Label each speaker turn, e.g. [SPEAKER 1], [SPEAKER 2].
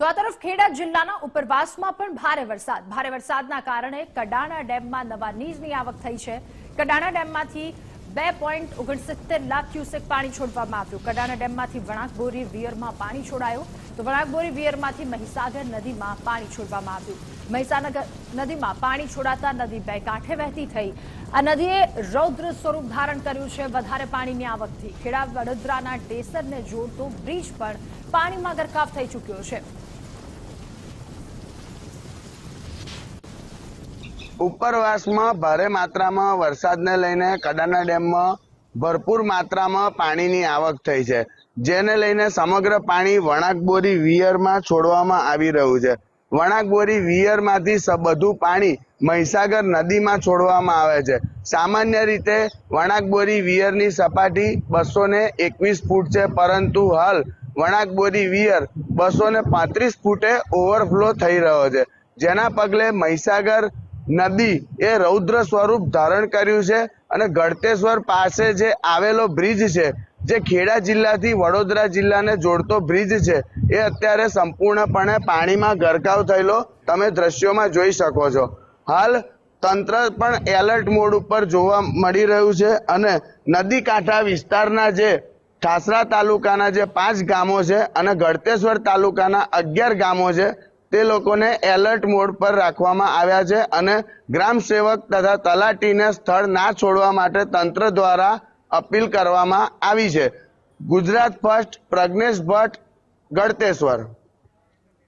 [SPEAKER 1] તો આ તરફ ખેડા જિલ્લાના ઉપરવાસમાં પણ ભારે વરસાદ. ભારે વરસાદના કારણે કડાણા ડેમમાં નવા નીરની આવક થઈ છે. કડાણા ડેમમાંથી બે પોઈન્ટ ઓગણસિત્તેર લાખ ક્યુસેક પાણી છોડવામાં આવ્યું. કડાણા ડેમમાંથી વણાકબોરી વિયરમાં પાણી છોડાયું તો વણાકબોરી વિયરમાંથી મહીસાગર નદીમાં પાણી છોડવામાં આવ્યું. મહીસાગર નદીમાં પાણી છોડાતા નદી બે કાંઠે વહેતી થઈ. આ નદીએ રૌદ્ર સ્વરૂપ ધારણ કર્યું છે વધારે પાણીની આવકથી. ખેડા વડોદરાના ડેસરને જોડતો બ્રિજ પણ પાણીમાં ગરકાવ થઈ ચૂક્યો છે.
[SPEAKER 2] ઉપરવાસમાં ભારે માત્રામાં વરસાદને લઈને કડાના ડેમમાં ભરપૂર માત્રામાં પાણીની આવક થઈ છે, જેને લઈને સમગ્ર પાણી વણાકબોરી વિયરમાં છોડવામાં આવી રહ્યું છે. વણાકબોરી વિયરમાંથી બધું પાણી મહીસાગર નદીમાં છોડવામાં આવે છે. સામાન્ય રીતે વણાકબોરી વિયરની સપાટી બસો ને એકવીસ ફૂટ છે, પરંતુ હાલ વણાકબોરી વિયર બસો ને પાંત્રીસ ફૂટે ઓવરફ્લો થઈ રહ્યો છે, જેના પગલે મહીસાગર નદી એ રૌદ્ર સ્વરૂપ ધારણ કર્યું છે અને ગળતેશ્વર પાસે જે આવેલો બ્રિજ છે, જે ખેડા જિલ્લાથી વડોદરા જિલ્લાને જોડતો બ્રિજ છે, એ અત્યારે સંપૂર્ણપણે પાણીમાં ગરકાવ થયેલો તમે દ્રશ્યોમાં જોઈ શકો છો. હાલ તંત્ર પણ એલર્ટ મોડ ઉપર જોવા મળી રહ્યું છે અને નદી કાંઠા વિસ્તારના જે ઠાસરા તાલુકાના જે પાંચ ગામો છે અને ગળતેશ્વર તાલુકાના અગિયાર ગામો છે તે લોકોને એલર્ટ મોડ પર રાખવામાં આવ્યા છે અને ગ્રામ સેવક તથા તલાટીને સ્થળ ના છોડવા માટે તંત્ર દ્વારા અપીલ કરવામાં આવી છે. ગુજરાત ફર્સ્ટ પ્રજ્ઞેશ ભટ્ટ, ગળતેશ્વર.